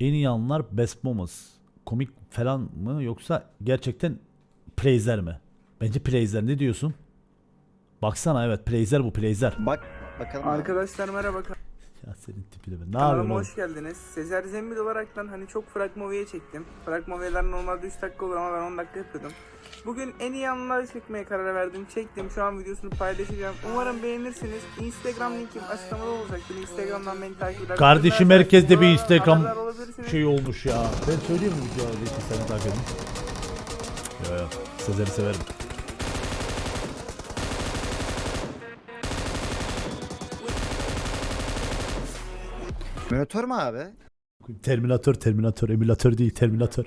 En iyi anlar best moments. Komik falan mı yoksa gerçekten praiser mi? Bence praiser ne diyorsun? Baksana evet praiser bu praiser. Bak bakalım. Arkadaşlar merhaba Ya senin tipine ben. Ne kanalıma yapıyorsun hoş geldiniz. Sezer Zembil olaraktan hani çok fragmoviye çektim. Fragmoviyeler normalde 3 dakika olur ama ben 10 dakika yapıyordum. Bugün en iyi anları çekmeye karar verdim. Çektim. Şu an videosunu paylaşacağım. Umarım beğenirsiniz. Instagram linkim açıklamada olacaktır. Instagram'dan beni takip eder. Kardeşim herkeste bir Instagram. Şey olmuş ya. Ben söyleyeyim mi video için seni takip edin? Yo yo. Sezer'i severim. Monitör mü abi? Terminator, Terminator, emülatör değil, Terminator.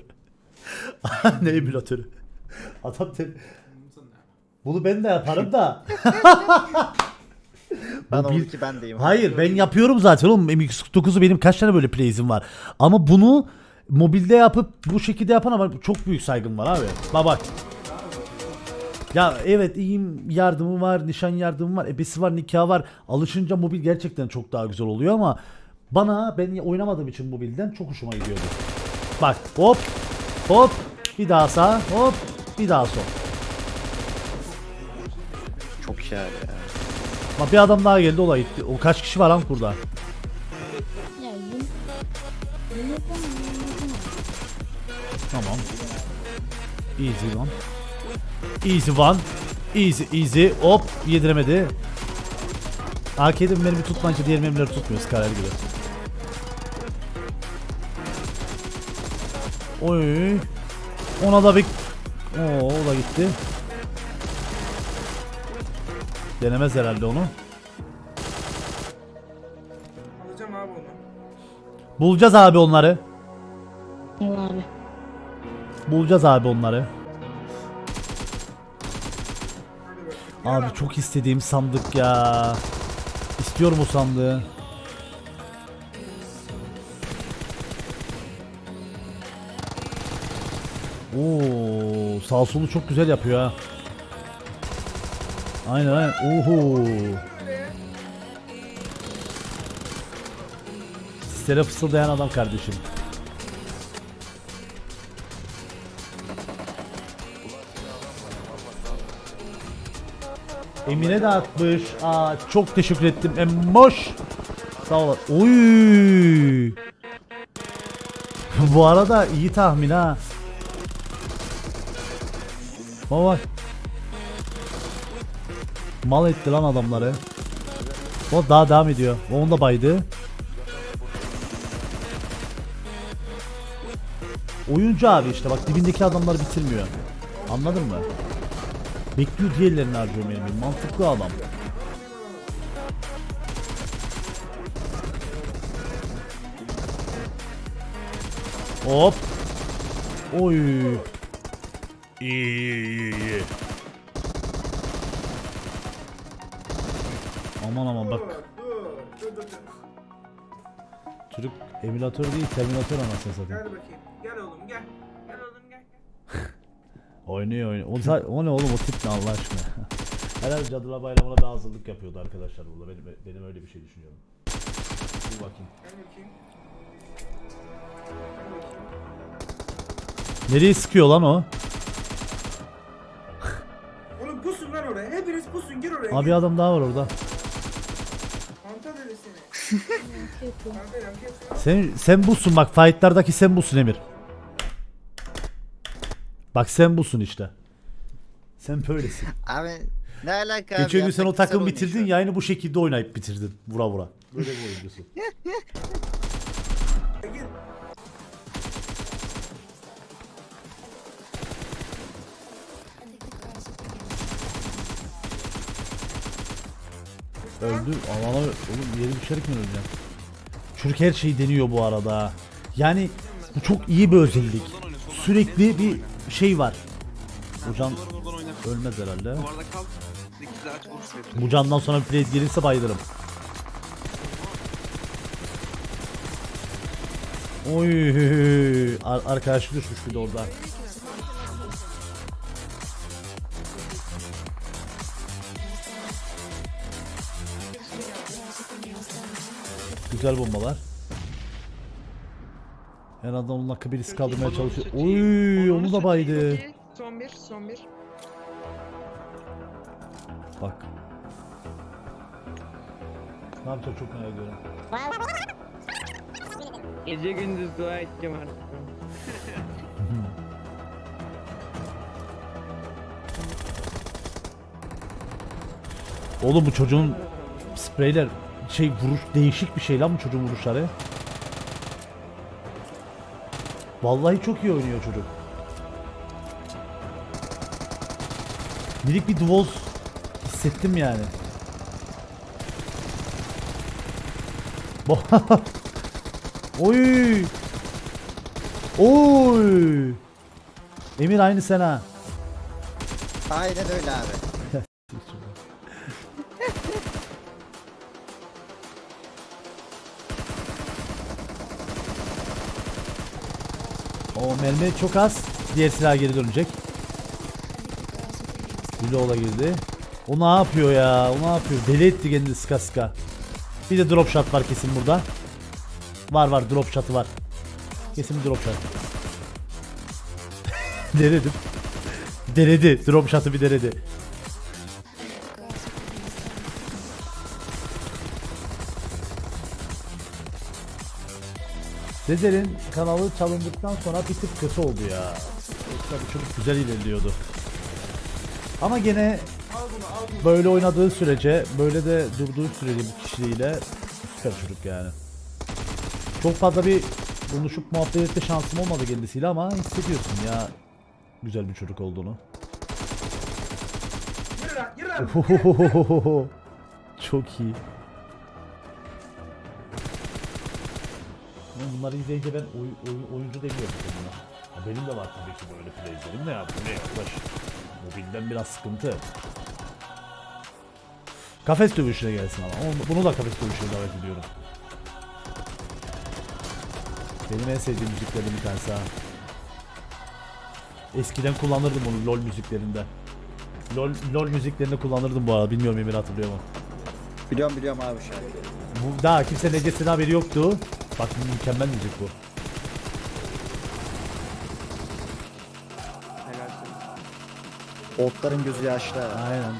ne emülatörü? Adam ter... Bunu ben de yaparım da. Ben Bu bir- 12 bendeyim. Hayır ben yapıyorum zaten oğlum. MX-9'u benim kaç tane böyle play'im var. Ama bunu mobilde yapıp bu şekilde yapan ama çok büyük saygım var abi. Bak bak. Ya evet iyiyim yardımı var, nişan yardımı var, ebesi var, nikahı var. Alışınca mobil gerçekten çok daha güzel oluyor ama bana ben oynamadığım için mobilden çok hoşuma gidiyordu. Bak hop hop bir daha sağ hop bir daha sol. Çok iyi abi ya. Bak bir adam daha geldi o da gitti. O kaç kişi var lan? Ya mı? Tamam. Easy one. Easy one. Easy easy. Hop yediremedi. AK'de mermi tutmayınca diğer mermileri tutmuyor Skyler gibi. Oy. Ona da bir... Oo, o da gitti. Denemez herhalde onu. Alacağım abi onu. Bulacağız abi onları. Abi. Bulacağız abi onları. Abi çok istediğim sandık ya. İstiyorum o sandığı. Oo, sağ solu çok güzel yapıyor ha. Aynen aynen. Oho. Sizlere fısıldayan adam kardeşim. Emine de atmış. Aa çok teşekkür ettim. Emoş. Sağ ol. Oy. Bu arada iyi tahmin ha. Bak. Mal etti lan adamları. O daha devam ediyor. O onu da baydı. Oyuncu abi işte bak dibindeki adamları bitirmiyor. Anladın mı? Bekliyor diğerlerini harcıyor benim. Mantıklı adam. Hop. Oy. İyi iyi iyi iyi. Aman aman bak. Çocuk emülatör değil terminatör anasını satayım. Gel bakayım. Gel oğlum gel. Gel oğlum gel. Oynuyor oynuyor. O, o ne oğlum o tip ne Allah aşkına. Herhalde Cadılar Bayramı'na bir hazırlık yapıyordu arkadaşlar burada. Benim, benim öyle bir şey düşünüyorum. Dur bakayım. Gel bakayım. Nereye sıkıyor lan o? Pusun lan oraya. Hepiniz pusun gir oraya. Abi adam daha var orada. Manta dedi seni. Sen sen busun bak fightlardaki sen busun Emir. Bak sen busun işte. Sen böylesin. Abi ne alaka abi? Geçen gün sen o takım bitirdin oynuyor yayını bu şekilde oynayıp bitirdin. Vura vura. Böyle bir oyuncusun. Öldü. Alana oğlum yeri düşerek mi öleceğim? Çocuk her şeyi deniyor bu arada. Yani bu çok iyi bir özellik. Sürekli bir şey var. Can ölmez herhalde. Bu candan sonra bir play gelirse bayılırım. Oy Ar arkadaşı düşmüş bir de orada. Güzel bombalar. En azından onun hakkı birisi kaldırmaya çalışıyor. Oy onu da baydı. Son bir, son bir. Bak. Ne yapacak çok merak ediyorum. Gece gündüz dua edeceğim artık. Oğlum bu çocuğun spreyler şey vuruş değişik bir şey lan bu çocuğun vuruşları. Vallahi çok iyi oynuyor çocuk. Minik bir duvoz hissettim yani. Bo- Oy! Oy! Emir aynı sen ha. Aynen öyle abi. O mermi çok az. Diğer silah geri dönecek. Reload'a girdi. O ne yapıyor ya? O ne yapıyor? Deli etti kendini sıka sıka. Bir de drop shot var kesin burada. Var var drop shot'ı var. Kesin bir drop shot. Denedim. Denedi. Drop shot'ı bir denedi. Sezer'in kanalı çalındıktan sonra bir tık kötü oldu ya. Yoksa bu çocuk güzel ilerliyordu. Ama gene böyle oynadığı sürece, böyle de durduğu sürece bu kişiliğiyle süper çocuk yani. Çok fazla bir konuşup muhabbet etme şansım olmadı kendisiyle ama hissediyorsun ya güzel bir çocuk olduğunu. Ohohohoho. Çok iyi. Bunları izleyince ben oy, oy- oyuncu demiyorum kendime. Ya benim de var tabii ki böyle playlerim de ya bu ne yaklaş. Mobilden biraz sıkıntı. Kafes dövüşüne gelsin ama. Onu- Bunu da kafes dövüşüne davet ediyorum. Benim en sevdiğim müziklerden bir tanesi ha. Eskiden kullanırdım onu LOL müziklerinde. LOL, LOL müziklerini kullanırdım bu arada. Bilmiyorum Emir hatırlıyor mu? Biliyorum biliyorum abi an. Bu daha kimse necesine haberi yoktu. Bak mükemmel müzik bu. Otların gözü yaşlı. Aynen.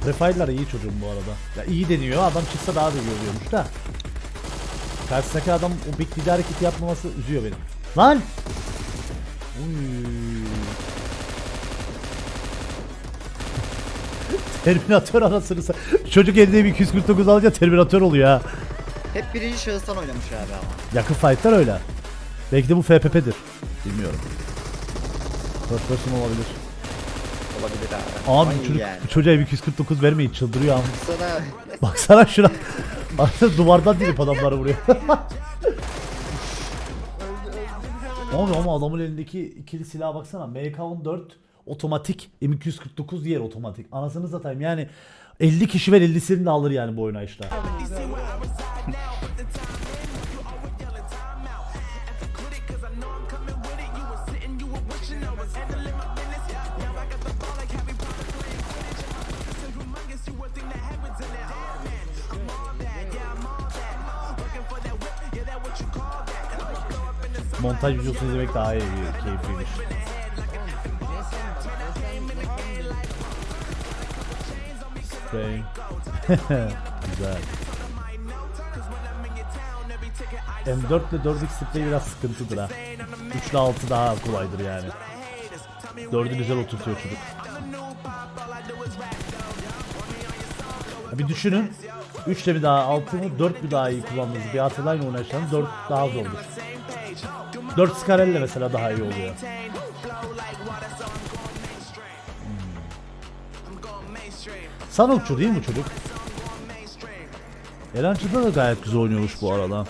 Profiler iyi çocuğum bu arada. Ya iyi deniyor. Adam çıksa daha da iyi oluyormuş da. Karşısındaki adam o beklediği hareketi yapmaması üzüyor beni. Lan! Uy. Terminator anasını sa- Çocuk elinde bir 249 alınca Terminator oluyor ha. Hep birinci şahıstan oynamış abi ama. Yakın fight'lar öyle. Belki de bu FPP'dir. Bilmiyorum. First person olabilir. Olabilir abi. Abi Ay çocuk, yani. bu çocuğa 249 vermeyin çıldırıyor ama. Sana Baksana şuna. Aslında duvardan dirip adamları vuruyor. Abi ama adamın elindeki ikili silaha baksana. MK14 otomatik, M249 diğer otomatik. Anasını satayım yani 50 kişi ver 50'sini de alır yani bu oynayışta. Montaj videosu izlemek daha iyi, keyifliymiş. Güzel. M4 ile 4x spray biraz sıkıntıdır ha. 3 ile 6 daha kolaydır yani. 4'ü güzel oturtuyor çocuk. Bir düşünün. 3 ile bir daha 6 mı 4 mü daha iyi kullandınız bir hatırlayın oynayışlarını 4 daha zordur. 4 skarelle mesela daha iyi oluyor. Hmm. Sanokçu değil mi çocuk? Elançı'da da gayet güzel oynuyormuş bu arada.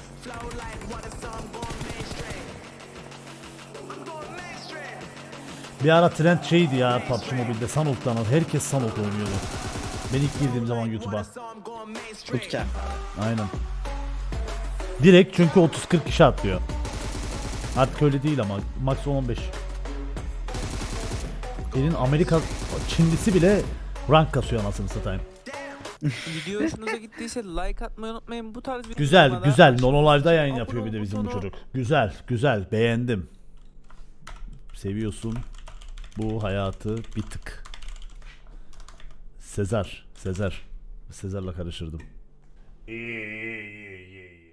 Bir ara trend şeydi ya PUBG Mobile'de Sanok'tan herkes Sanok oynuyordu. Ben ilk girdiğim zaman YouTube'a. Kâr. Aynen. Direkt çünkü 30-40 kişi atlıyor. Artık öyle değil ama max 15. Elin Amerika Çinlisi bile rank kasıyor anasını satayım. Video hoşunuza gittiyse like atmayı unutmayın. Bu tarz video Güzel güzel. Nono Live'da yayın yapıyor bir de bizim bu çocuk. Güzel güzel beğendim. Seviyorsun bu hayatı bir tık. Sezar. Sezar. Sezar'la karıştırdım. İyi iyi iyi iyi